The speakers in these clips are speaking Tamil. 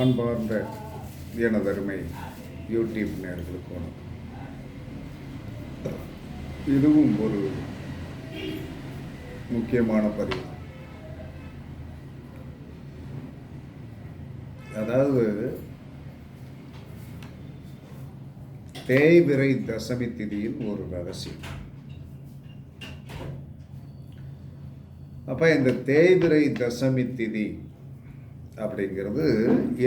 அன்பார்ந்த எனதருமை யூடியூப் நேர்களுக்கு வணக்கம். இதுவும் ஒரு முக்கியமான பதிவு. அதாவது தேய்விரை தசமி திதியின் ஒரு ரகசியம். அப்போ இந்த தேய்விரை தசமி திதி அப்படிங்கிறது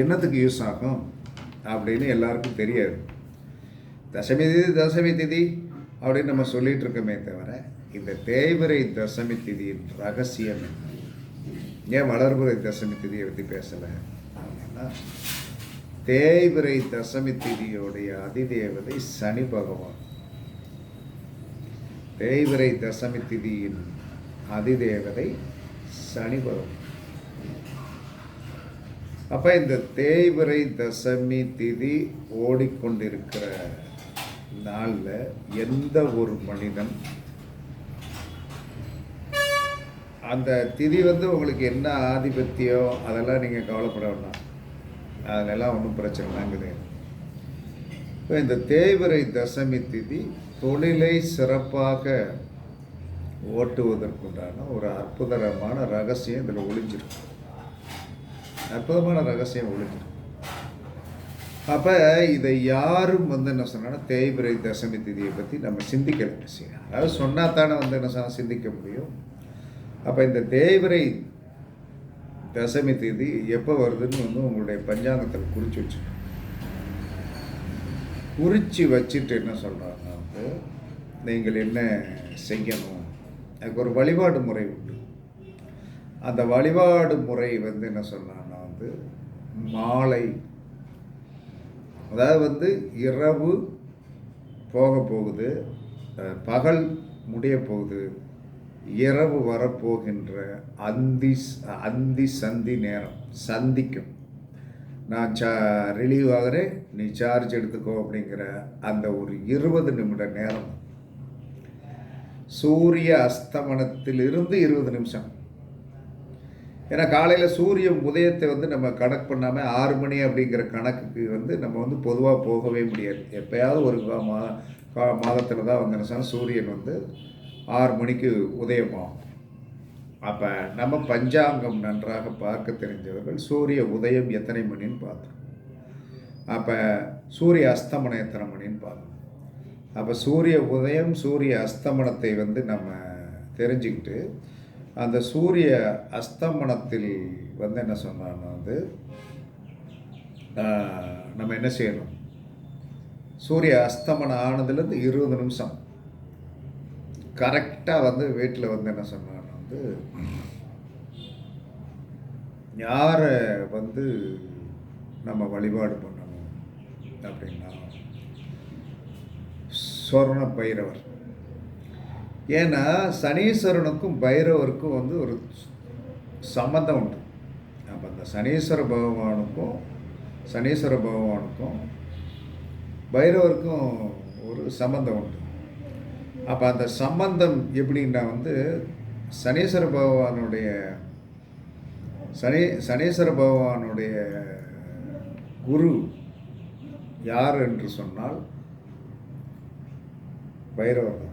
என்னத்துக்கு யூஸ் ஆகும் அப்படின்னு எல்லாருக்கும் தெரியாது. தசமி திதி தசமி திதி அப்படின்னு நம்ம சொல்லிகிட்டு இருக்கோமே தவிர இந்த தேய்பிரை தசமி திதியின் ரகசியம் என்ன? ஏன் வளர்புரை தசமி திதியை பற்றி பேசலை? அப்படின்னா தேய்பிரை தசமி திதியோடைய அதிதேவதை சனி பகவான். தேய்பிரை தசமி திதியின் அதிதேவதை சனி பகவான். அப்போ இந்த தேய்பிறை தசமி திதி ஓடிக்கொண்டிருக்கிற நாளில் எந்த ஒரு மனிதன் அந்த திதி வந்து உங்களுக்கு என்ன ஆதிபத்தியம் அதெல்லாம் நீங்கள் கவலைப்பட வேண்டாம். அதிலெல்லாம் ஒன்றும் பிரச்சனை இல்லைங்குது இப்போ இந்த தேய்பிறை தசமி திதி தொழிலை சிறப்பாக ஓட்டுவதற்குண்டான ஒரு அற்புதமான ரகசியம் இதில் ஒளிஞ்சிருக்கு. அற்புதமான ரகசியம் ஒளிஞ்சிருக்கு அப்போ இதை யாரும் வந்து என்ன சொன்னால் தேய்பிரை தசமி திதியை பற்றி நம்ம சிந்திக்கல அதாவது சொன்னால் தானே வந்து என்ன சொன்னால் சிந்திக்க முடியும்? அப்போ இந்த தேய்பிரை தசமி தேதி எப்போ வருதுன்னு வந்து உங்களுடைய பஞ்சாங்கத்தில் குறித்து வச்சுக்கணும். குறித்து வச்சுட்டு என்ன சொல்கிறாங்க வந்து நீங்கள் என்ன செய்யணும்? அதுக்கு ஒரு வழிபாடு முறை உண்டு. அந்த வழிபாடு முறை வந்து என்ன சொன்னால் வந்து மாலை. அதாவது வந்து இரவு போக போகுது பகல் முடிய போகுது இரவு வரப்போகின்ற அந்தி அந்தி சந்தி நேரம் சந்திக்கும். நான் சா ரிலீவ் ஆகிறேன் நீ சார்ஜ் எடுத்துக்கோ அப்படிங்கிற அந்த ஒரு இருபது நிமிட நேரம். சூரிய அஸ்தமனத்திலிருந்து இருபது நிமிஷம். ஏன்னா காலையில் சூரிய உதயத்தை வந்து நம்ம கணக்கு பண்ணாமல் ஆறு மணி அப்படிங்கிற கணக்குக்கு வந்து நம்ம வந்து பொதுவாக போகவே முடியாது. எப்பயாவது ஒரு மா கா- மாதத்தில் தான் வந்து சூரியன் வந்து ஆறு மணிக்கு உதயமாகும். அப்போ நம்ம பஞ்சாங்கம் நன்றாக பார்க்க தெரிஞ்சவர்கள் சூரிய உதயம் எத்தனை மணின்னு பார்த்தோம் அப்போ சூரிய அஸ்தமனம் எத்தனை மணின்னு பார்த்தோம் அப்போ சூரிய உதயம் சூரிய அஸ்தமனத்தை வந்து நம்ம தெரிஞ்சுக்கிட்டு அந்த சூரிய அஸ்தமனத்தில் வந்து என்ன சொன்னான்னா வந்து நம்ம என்ன செய்யணும்? சூரிய அஸ்தமனம் ஆனதுலேருந்து இருபது நிமிஷம். கரெக்டாக வந்து வீட்டில் வந்து என்ன சொன்னான்னா வந்து யாரை வந்து நம்ம வழிபாடு பண்ணணும் அப்படின்னா சொர்ண பைரவர். ஏன்னா சனீஸ்வரனுக்கும் பைரவருக்கும் வந்து ஒரு சம்மந்தம் உண்டு. அப்போ அந்த சனீஸ்வர பகவானுக்கும் சனீஸ்வர பகவானுக்கும் பைரவருக்கும் ஒரு சம்பந்தம் உண்டு. அப்போ அந்த சம்பந்தம் எப்படின்னா வந்து சனீஸ்வர பகவானுடைய சனி சனீஸ்வர பகவானுடைய குரு யார் என்று சொன்னால் பைரவர் தான்.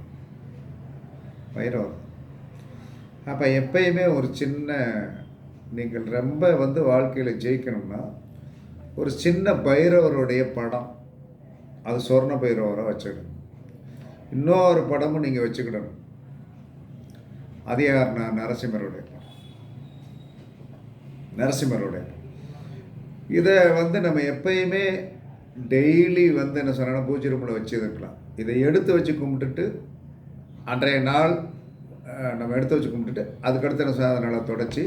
பைரவர் அப்போ எப்பயுமே ஒரு சின்ன நீங்கள் ரொம்ப வந்து வாழ்க்கையில் ஜெயிக்கணும்னா ஒரு சின்ன பைரவருடைய படம் அது சொர்ண பைரவராக வச்சுக்கணும். இன்னொரு படமும் நீங்கள் வச்சுக்கிடணும். அது யார் நான் நரசிம்மருடைய நரசிம்மருடைய இதை வந்து நம்ம எப்பயுமே டெய்லி வந்து என்ன சொன்னால் பூஜை ரூமில் வச்சுருக்கலாம். இதை எடுத்து வச்சு கும்பிட்டுட்டு அன்றைய நாள் நம்ம எடுத்து வச்சு கும்பிட்டுட்டு அதுக்கடுத்து என்ன சார் அதனால் தொடச்சி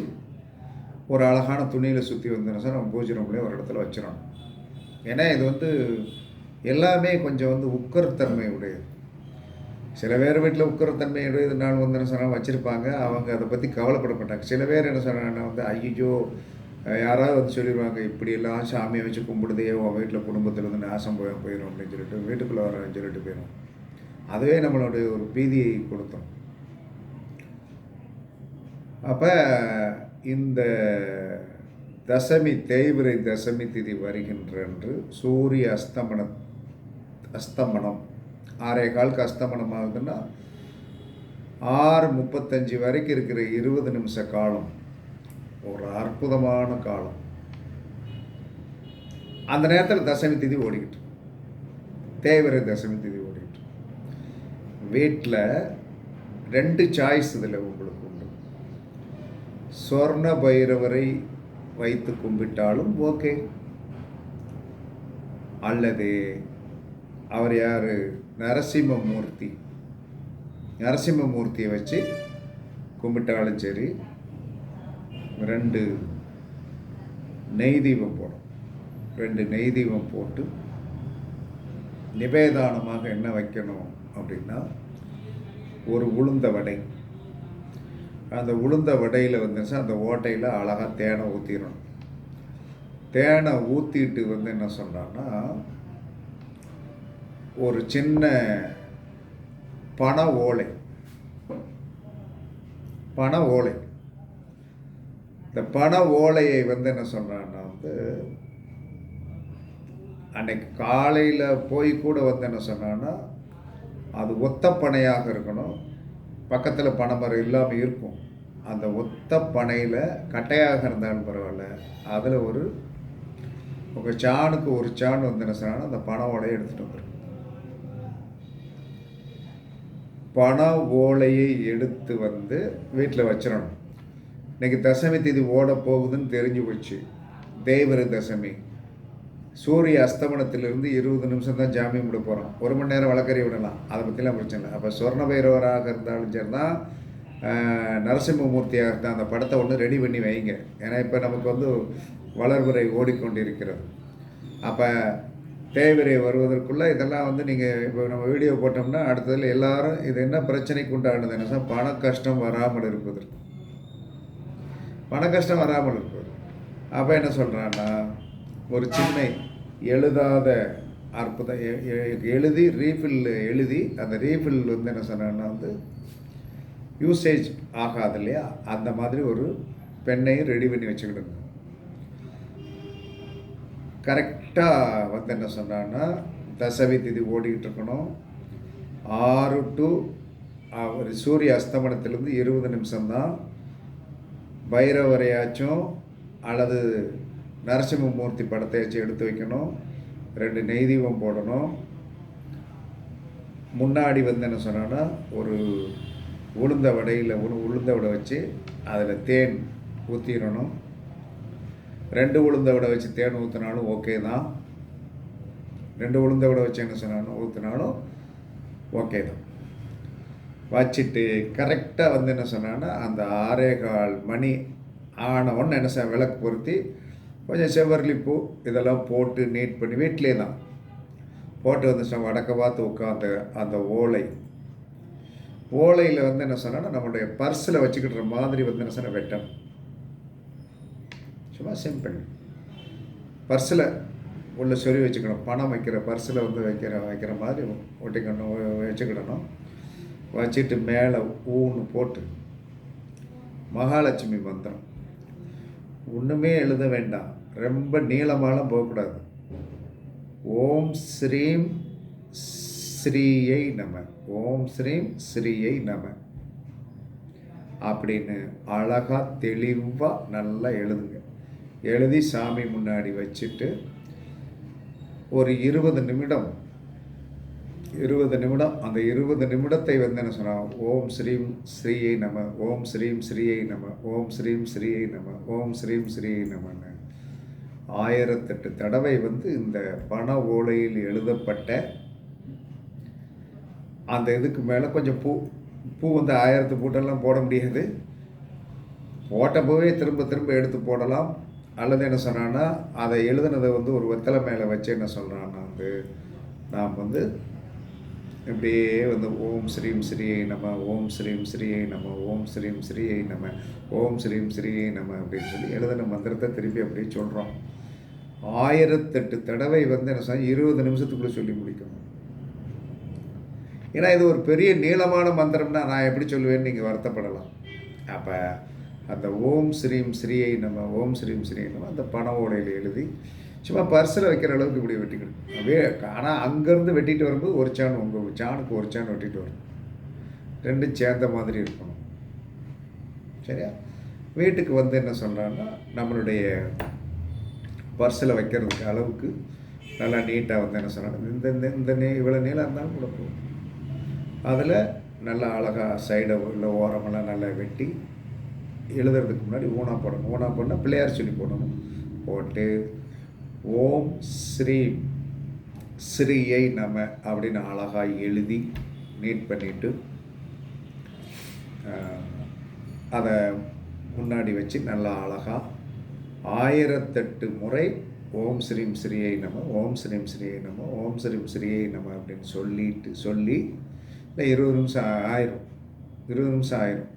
ஒரு அழகான துணியில் சுற்றி வந்து சார் நம்ம பூஜை ரூம்லேயே ஒரு இடத்துல வச்சிடணும். ஏன்னா இது வந்து எல்லாமே கொஞ்சம் வந்து உக்கரத்தன்மை உடையது. சில பேர் வீட்டில் உக்கரத்தன்மை உடையது நான் வந்து என்ன சொன்னால் வச்சுருப்பாங்க. அவங்க அதை பற்றி கவலைப்பட மாட்டாங்க. சில பேர் என்ன சொன்னாங்கன்னா வந்து ஐயோ யாராவது வந்து சொல்லிடுவாங்க இப்படியெல்லாம் சாமியை வச்சு கும்பிடுதே உன் வீட்டில் குடும்பத்தில் வந்து நாசம் போய் போயிடும் அப்படின்னு சொல்லிட்டு வீட்டுக்குள்ளே வரேன்னு சொல்லிட்டு போயிடும் அதுவே நம்மளுடைய ஒரு பீதியை கொடுத்தோம். அப்போ இந்த தசமி தேய்பிரை தசமி திதி வருகின்றன்று சூரிய அஸ்தமன அஸ்தமனம். ஆறே காலுக்கு அஸ்தமனம் ஆகுதுன்னா ஆறு முப்பத்தஞ்சு வரைக்கும் இருக்கிற இருபது நிமிஷ காலம். ஒரு அற்புதமான காலம். அந்த நேரத்தில் தசமி திதி ஓடிக்கிட்டு இருக்கு. தசமி திதி வீட்டில் ரெண்டு சாய்ஸ் இதில் உங்களுக்கு உண்டு சொர்ண பைரவரை வைத்து கும்பிட்டாலும் ஓகே. அல்லது அவர் யார்? நரசிம்மமூர்த்தி. நரசிம்மமூர்த்தியை வச்சு கும்பிட்டாலும் சரி ரெண்டு நெய் தீபம் போடும் ரெண்டு நெய் தீபம் போட்டு நிவேதானமாக என்ன வைக்கணும் அப்படின்னா ஒரு உளுந்த வடை. அந்த உளுந்த வடையில் வந்துச்சு அந்த ஓட்டையில் அழகாக தேனை ஊற்றிடணும் தேனை ஊற்றிட்டு வந்து என்ன சொல்கிறான்னா ஒரு சின்ன பண ஓலை. பண ஓலை. இந்த பண ஓலையை வந்து என்ன சொல்கிறான்னா வந்து அன்னைக்கு காலையில் போய் கூட வந்து என்ன சொன்னான்னா அது ஒத்த பனையாக இருக்கணும். பக்கத்தில் பனைமரம் இல்லாமல் இருக்கும். அந்த ஒத்த பனையில் கட்டையாக இருந்தாலும் பரவாயில்ல. அதில் ஒரு உங்கள் சாணுக்கு ஒரு சாண் வந்து என்ன சொன்னான்னா அந்த பனை ஓலையை எடுத்துகிட்டு வந்துடும் பண ஓலையை எடுத்து வந்து வீட்டில் வச்சிடணும் இன்னைக்கு தசமி திதி ஓட போகுதுன்னு தெரிஞ்சு போச்சு. தேவர தசமி. சூரிய அஸ்தமனத்திலிருந்து இருபது நிமிஷம் தான் ஜாமியம் விட போகிறோம் ஒரு மணி நேரம் வழக்கறி விடலாம். அதை பற்றிலாம் பிரச்சனை இல்லை. அப்போ சொர்ண பைரவராக இருந்தாலும் சரி தான் நரசிம்மமூர்த்தியாக இருந்தால் அந்த படத்தை ஒன்று ரெடி பண்ணி வைங்க. ஏன்னா இப்போ நமக்கு வந்து வளர்வுரை ஓடிக்கொண்டிருக்கிறது. அப்போ தேய்விரை வருவதற்குள்ளே இதெல்லாம் வந்து நீங்கள் இப்போ நம்ம வீடியோ போட்டோம்னா அடுத்ததில் எல்லாரும் இது என்ன பிரச்சனைக்கு உண்டானது என்ன சார் பண கஷ்டம் வராமல் இருப்பதற்கு. பண கஷ்டம் வராமல் இருப்பது. அப்போ என்ன சொல்கிறான்னா ஒரு சின்ன எழுதாத அற்புதம் எ- எழுதி ரீஃபில் எழுதி அந்த ரீஃபில் வந்து என்ன சொன்னான்னா வந்து யூசேஜ் ஆகாது இல்லையா? அந்த மாதிரி ஒரு பெண்ணையும் ரெடி பண்ணி வச்சுக்கிடுங்க. கரெக்டாக வந்து என்ன சொன்னான்னா தசவி திதி ஓடிக்கிட்டு இருக்கணும். ஆறு டு ஒரு சூரிய அஸ்தமனத்திலேருந்து இருபது நிமிஷம்தான். பைரவரையாச்சும் அல்லது நரசிம்மமூர்த்தி வச்சு எடுத்து வைக்கணும். ரெண்டு நெய் தீபம் போடணும். முன்னாடி வந்து என்ன சொன்னான்னா ஒரு உளுந்த வடையில் உளு உளுந்த வடை வச்சு அதில் தேன் ஊற்றிடணும் ரெண்டு உளுந்த வடை வச்சு தேன் ஊற்றினாலும் ஓகே தான். ரெண்டு உளுந்த வடை வச்சு என்ன சொன்னாலும் ஊற்றினாலும் ஓகே தான். வச்சுட்டு கரெக்டாக வந்து என்ன சொன்னான்னா அந்த ஆறே கால் மணி ஆன உடனே என்ன செய்ய விளக்கு பொருத்தி கொஞ்சம் செவ்வரளிப்பூ இதெல்லாம் போட்டு நீட் பண்ணி வீட்டிலே தான் போட்டு வந்து வடக்க பார்த்து உட்காந்து அந்த ஓலை. ஓலையில் வந்து என்ன சொன்னால் நம்மளுடைய பர்ஸில் வச்சுக்கிட்டுற மாதிரி வந்து என்ன சொன்னால் வெட்டணும். சும்மா சிம்பிள் பர்ஸில் உள்ள சொறி வச்சுக்கணும். பணம் வைக்கிற பர்ஸில் வந்து வைக்கிற வைக்கிற மாதிரி ஒட்டிக்கணும் வச்சுக்கிடணும். வச்சுட்டு மேலே ஊன்னு போட்டு மகாலட்சுமி மந்திரம். ஒன்றுமே எழுத வேண்டாம். ரொம்ப நீளமாலாம் போகக்கூடாது. ஓம் ஸ்ரீம் ஸ்ரீயை நம. ஓம் ஸ்ரீம் ஸ்ரீயை நம. அப்படின்னு அழகாக தெளிவாக நல்லா எழுதுங்க. எழுதி சாமி முன்னாடி வச்சுட்டு ஒரு இருபது நிமிடம் இருபது நிமிடம் அந்த இருபது நிமிடத்தை வந்து என்ன சொன்னால் ஓம் ஸ்ரீம் ஸ்ரீயை நம ஓம் ஸ்ரீம் ஸ்ரீயை நம ஓம் ஸ்ரீம் ஸ்ரீயை நம ஓம் ஸ்ரீம் ஸ்ரீயை நமன்னு. ஆயிரத்தெட்டு தடவை வந்து இந்த பண ஓலையில் எழுதப்பட்ட அந்த இதுக்கு மேலே கொஞ்சம் பூ பூ வந்து ஆயிரத்து பூட்டெல்லாம் போட முடியாது. போட்ட பூவே திரும்ப திரும்ப எடுத்து போடலாம். அல்லது என்ன சொன்னான்னா அதை எழுதுனதை வந்து ஒரு வெத்தலை மேலே வச்சு என்ன சொல்கிறான்னா வந்து நாம் வந்து இப்படியே வந்து ஓம் ஸ்ரீம் ஸ்ரீயை நம்ம ஓம் ஸ்ரீம் ஸ்ரீயை நம்ம ஓம் ஸ்ரீம் ஸ்ரீயை நம்ம ஓம் ஸ்ரீம் ஸ்ரீயை நம்ம அப்படின்னு சொல்லி எழுதின மந்திரத்தை திருப்பி அப்படியே சொல்கிறோம் ஆயிரத்தெட்டு தடவை வந்து என்ன சொன்னால் இருபது நிமிஷத்துக்குள்ளே சொல்லி முடிக்கணும். ஏன்னா இது ஒரு பெரிய நீளமான மந்திரம்னா நான் எப்படி சொல்லுவேன்னு நீங்கள் வருத்தப்படலாம். அப்போ அந்த ஓம் ஸ்ரீம் ஸ்ரீயை நம்ம ஓம் ஸ்ரீம் ஸ்ரீயை நம்ம அந்த பண ஓடையில் எழுதி சும்மா பர்ஸில் வைக்கிற அளவுக்கு இப்படி வெட்டிக்கணும் அப்படியே ஆனால் அங்கேருந்து வெட்டிட்டு வரும்போது ஒரு சேன் உங்கள் சேனுக்கு ஒரு சான் வெட்டிட்டு வரும் ரெண்டும் சேர்ந்த மாதிரி இருக்கணும். சரியா? வீட்டுக்கு வந்து என்ன சொல்கிறான்னா நம்மளுடைய பர்ஸில் வைக்கிறதுக்கு அளவுக்கு நல்லா நீட்டாக வந்து என்ன சொல்கிறாங்க இந்த இந்த இந்த நீ இவ்வளோ நீளம் இருந்தாலும் கூட போகும் அதில் நல்லா அழகாக சைடை உள்ள ஓரமெல்லாம் நல்லா வெட்டி எழுதுறதுக்கு முன்னாடி ஊனா போடணும். ஊனா போடணும் பிள்ளையார் சொல்லி போடணும். போட்டு ஓம் ஸ்ரீ ஸ்ரீயை நம்ம அப்படின்னு அழகாக எழுதி நீட் பண்ணிவிட்டு அதை முன்னாடி வச்சு நல்லா அழகாக ஆயிரத்தெட்டு முறை ஓம் ஸ்ரீம் ஸ்ரீயை நம்ம ஓம் ஸ்ரீம் ஸ்ரீயை நம்ம ஓம் ஸ்ரீம் ஸ்ரீயை நம்ம அப்படின்னு சொல்லிட்டு சொல்லி இல்லை இருபது நிமிஷம் ஆயிரும் இருபது நிமிஷம் ஆயிரும்.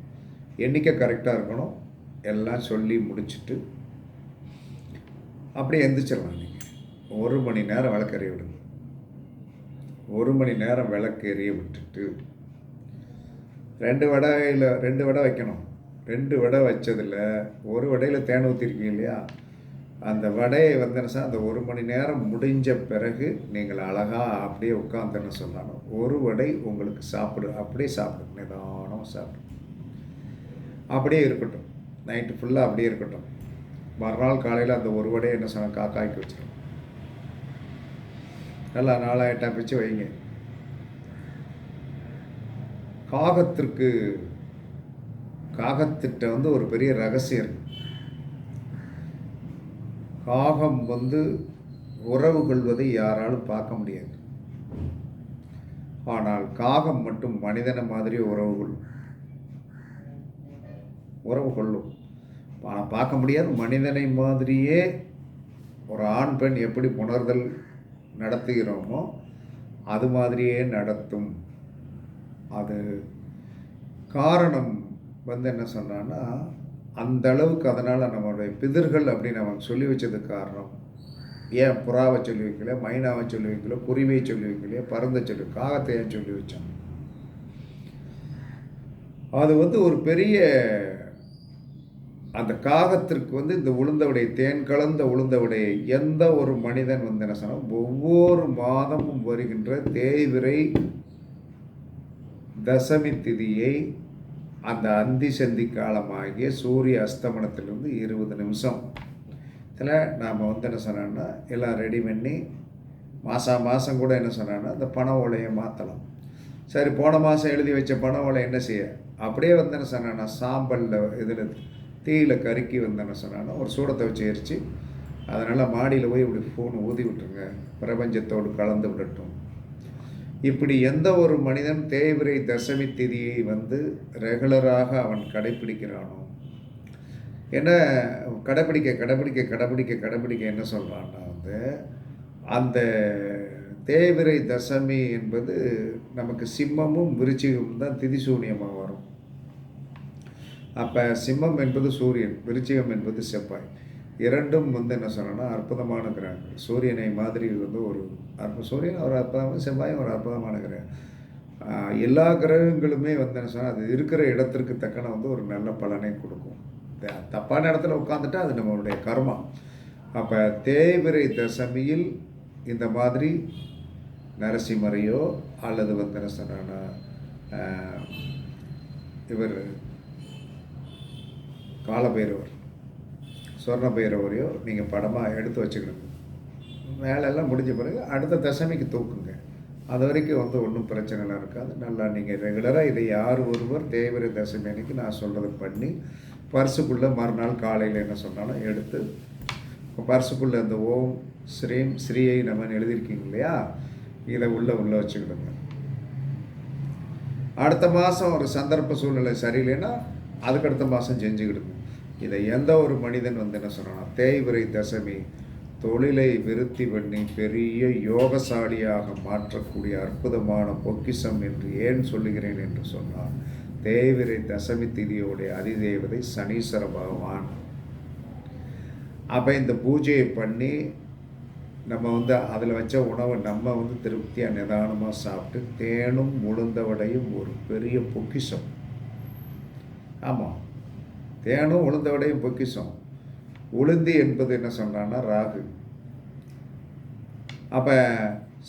எண்ணிக்கை கரெக்டாக இருக்கணும். எல்லாம் சொல்லி முடிச்சுட்டு அப்படியே எந்திரிச்சிடலாம் நீங்கள் ஒரு மணி நேரம் விளக்கறிய விடுங்க. ஒரு மணி நேரம் விளக்கு எறிய விட்டுட்டு ரெண்டு வடையில் ரெண்டு வடை வைக்கணும். ரெண்டு வடை வச்சதில் ஒரு வடையில் தேன் ஊற்றிருக்கீங்க இல்லையா? அந்த வடையை வந்து என்ன அந்த ஒரு மணி நேரம் முடிஞ்ச பிறகு நீங்கள் அழகாக அப்படியே உட்காந்துன்னு சொன்னாலும் ஒரு வடை உங்களுக்கு சாப்பிடு அப்படியே சாப்பிடுங்க நிதானம் சாப்பிடு. அப்படியே இருக்கட்டும். நைட்டு ஃபுல்லாக அப்படியே இருக்கட்டும். மறுநாள் காலையில் அந்த ஒரு வடையை என்ன சொன்ன காக்காய்க்கு வச்சிடும் நல்லா நாலாயிட்டா பிச்சு வைங்க. காகத்திற்கு காகத்திட்ட வந்து ஒரு பெரிய ரகசியம். இருக்கு காகம் வந்து உறவு கொள்வதை யாராலும் பார்க்க முடியாது. ஆனால் காகம் மட்டும் மனிதனை மாதிரி உறவு கொள்ளும். உறவு கொள்ளும். ஆனால் பார்க்க முடியாது. மனிதனை மாதிரியே ஒரு ஆண் பெண் எப்படி புணர்தல் நடத்துகிறோமோ அது மாதிரியே நடத்தும். அது காரணம் வந்து என்ன சொன்னான்னா அந்த அளவுக்கு அதனால் நம்மளுடைய பிதர்கள் அப்படின்னு அவன் சொல்லி வச்சதுக்கு காரணம். ஏன் புறாவை சொல்லி வைக்கல மைனாவை சொல்லி வைக்கல குருவியை சொல்லி வைக்கலையே பறந்த சொல்லி காகத்தை ஏன் சொல்லி வச்சான். அது வந்து ஒரு பெரிய அந்த காகத்திற்கு வந்து இந்த உளுந்தவுடைய தேன் கலந்த உளுந்தவடையை எந்த ஒரு மனிதன் வந்து என்ன சொன்னால் ஒவ்வொரு மாதமும் வருகின்ற தேய்விரை தசமி திதியை அந்த அந்தி சந்தி காலமாகிய சூரிய அஸ்தமனத்திலிருந்து இருபது நிமிஷம். இதில் நாம் வந்து என்ன சொன்னோன்னா எல்லாம் ரெடி பண்ணி மாதம் மாதம் கூட என்ன சொன்னோன்னா இந்த பண ஓலையை மாற்றலாம் சரி போன மாதம் எழுதி வச்ச பண ஓலை என்ன செய்ய? அப்படியே வந்து என்ன சொன்னேன்னா சாம்பலில் இதில் தீயில் கருக்கி வந்தேன்னு என்ன சொன்னான்னா ஒரு சூடத்தை வச்சு எரிச்சு அதனால் மாடியில் போய் இப்படி ஃபோன் ஊதி விட்டுருங்க. பிரபஞ்சத்தோடு கலந்து விடட்டும். இப்படி எந்த ஒரு மனிதன் தேய்பிரை தசமி திதியை வந்து ரெகுலராக அவன் கடைப்பிடிக்கிறானோ என்ன கடைப்பிடிக்க கடைப்பிடிக்க கடைப்பிடிக்க கடைப்பிடிக்க என்ன சொல்கிறான்னா வந்து அந்த தேய்பிரை தசமி என்பது நமக்கு சிம்மமும் விருச்சிகமும் தான் திதிசூன்யமாக அப்போ சிம்மம் என்பது சூரியன் விருச்சிகம் என்பது செவ்வாய். இரண்டும் வந்து என்ன சொல்லணும்னா அற்புதமான கிரகங்கள். சூரியனை மாதிரி வந்து ஒரு அற்ப சூரியன் ஒரு அற்புதமான செவ்வாயும் ஒரு அற்புதமான கிரகம். எல்லா கிரகங்களுமே வந்து என்ன சொன்னால் அது இருக்கிற இடத்திற்கு தக்கன வந்து ஒரு நல்ல பலனை கொடுக்கும். தப்பான இடத்துல உட்காந்துட்டா அது நம்மளுடைய கர்மம் அப்போ தேய்பிரை தசமியில் இந்த மாதிரி நரசிம்மரையோ அல்லது வந்து என்ன சொன்னால் இவர் காலபைரவர் சொர்ண பைரவரையோ நீங்கள் படமாக எடுத்து வச்சுக்கணும். வேலையெல்லாம் முடிஞ்ச பிறகு அடுத்த தசமிக்கு தூக்குங்க. அது வரைக்கும் வந்து ஒன்றும் பிரச்சனைலாம் இருக்காது. நல்லா நீங்கள் ரெகுலராக இதை யார் ஒருவர் தேவர தசமி அன்னைக்கு நான் சொல்கிறத பண்ணி பர்சுக்குள்ளே மறுநாள் காலையில் என்ன சொன்னாலும் எடுத்து பர்சுக்குள்ளே அந்த ஓம் ஸ்ரீம் ஸ்ரீயை நம்ம எழுதியிருக்கீங்க இல்லையா? இதை உள்ளே உள்ளே வச்சுக்கிடுங்க. அடுத்த மாதம் ஒரு சந்தர்ப்ப சூழ்நிலை சரியில்லைன்னா அதுக்கடுத்த மாதம் செஞ்சுக்கிடுங்க இதை எந்த ஒரு மனிதன் வந்து என்ன சொன்னான்னா தேய்விரை தசமி தொழிலை விருத்தி பண்ணி பெரிய யோகசாலியாக மாற்றக்கூடிய அற்புதமான பொக்கிஷம் என்று ஏன் சொல்லுகிறேன் என்று சொன்னால் தேவிரை தசமி திதியோடைய அதிதேவதை சனீஸ்வர பகவான். அப்போ இந்த பூஜையை பண்ணி நம்ம வந்து அதில் வச்ச உணவை நம்ம வந்து திருப்தியாக நிதானமாக சாப்பிட்டு தேனும் உளுந்த வடையும் ஒரு பெரிய பொக்கிஷம். ஆமாம் தேனும் உளுந்த விடையும் பொக்கிஷம். உளுந்தி என்பது என்ன சொல்கிறான்னா ராகு. அப்போ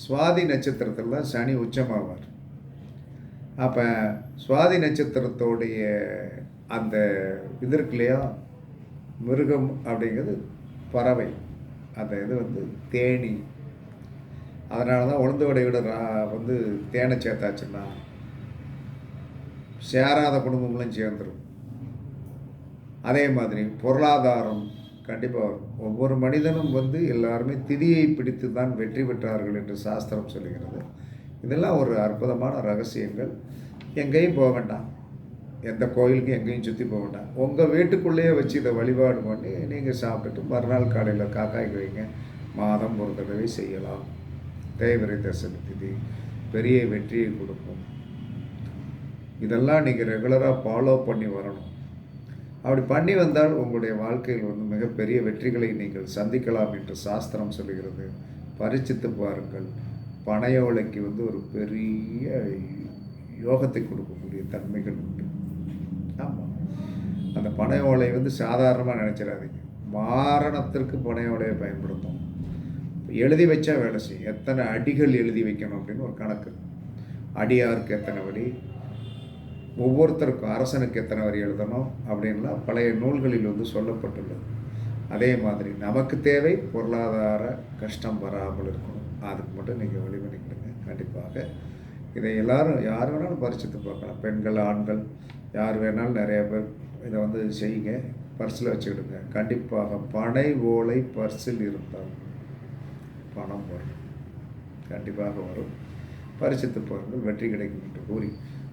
சுவாதி நட்சத்திரத்தில் தான் சனி உச்சமாவார். அப்போ சுவாதி நட்சத்திரத்தோடைய அந்த இது இருக்கு இல்லையா? மிருகம் அப்படிங்கிறது பறவை. அந்த இது வந்து தேனி. அதனால தான் உளுந்து விட ரா- வந்து தேனை சேர்த்தாச்சுன்னா சேராத குடும்பங்களும் சேர்ந்துடும் அதே மாதிரி பொருளாதாரம் கண்டிப்பாக வரும் ஒவ்வொரு மனிதனும் வந்து எல்லாருமே திதியை பிடித்து தான் வெற்றி பெற்றார்கள் என்று சாஸ்திரம் சொல்லுகிறது. இதெல்லாம் ஒரு அற்புதமான ரகசியங்கள். எங்கேயும் போக வேண்டாம். எந்த கோயிலுக்கும் எங்கேயும் சுற்றி போக வேண்டாம். உங்கள் வீட்டுக்குள்ளேயே வச்சு இதை வழிபாடு பண்ணி நீங்கள் சாப்பிட்டுட்டு மறுநாள் காலையில் காக்காய்க்கு வைங்க. மாதம் ஒரு தடவை செய்யலாம். தேவரை தசமி திதி பெரிய வெற்றியை கொடுக்கும். இதெல்லாம் நீங்கள் ரெகுலராக ஃபாலோ பண்ணி வரணும். அப்படி பண்ணி வந்தால் உங்களுடைய வாழ்க்கையில் வந்து மிகப்பெரிய வெற்றிகளை நீங்கள் சந்திக்கலாம் என்று சாஸ்திரம் சொல்கிறது பரிச்சித்து பாருங்கள். பனையோலைக்கு வந்து ஒரு பெரிய யோகத்தை கொடுக்கக்கூடிய தன்மைகள் உண்டு. ஆமாம் அந்த பனையோலை வந்து சாதாரணமாக நினச்சிடாதீங்க. மாரணத்திற்கு பனையோலையை பயன்படுத்தும் எழுதி வச்சா வேலை செய்யும். எத்தனை அடிகள் எழுதி வைக்கணும் அப்படின்னு ஒரு கணக்கு. அடியாருக்கு எத்தனை வழி ஒவ்வொருத்தருக்கும் அரசனுக்கு எத்தனை வரி எழுதணும் அப்படின்லாம் பழைய நூல்களில் வந்து சொல்லப்பட்டுள்ளது. அதே மாதிரி நமக்கு தேவை பொருளாதார கஷ்டம் வராமல் இருக்கணும். அதுக்கு மட்டும் நீங்கள் வழி பண்ணிக்கிடுங்க. கண்டிப்பாக இதை எல்லாரும் யார் வேணாலும் பரிசுத்து பார்க்கலாம். பெண்கள் ஆண்கள் யார் வேணாலும் நிறைய பேர் இதை வந்து செய்யுங்க. பர்ஸில் வச்சுக்கிடுங்க. கண்டிப்பாக பனை ஓலை பர்ஸில் இருந்தால் பணம் வரும். கண்டிப்பாக வரும். பரிசுத்து பாருங்கள். வெற்றி கிடைக்கும் என்று கூறி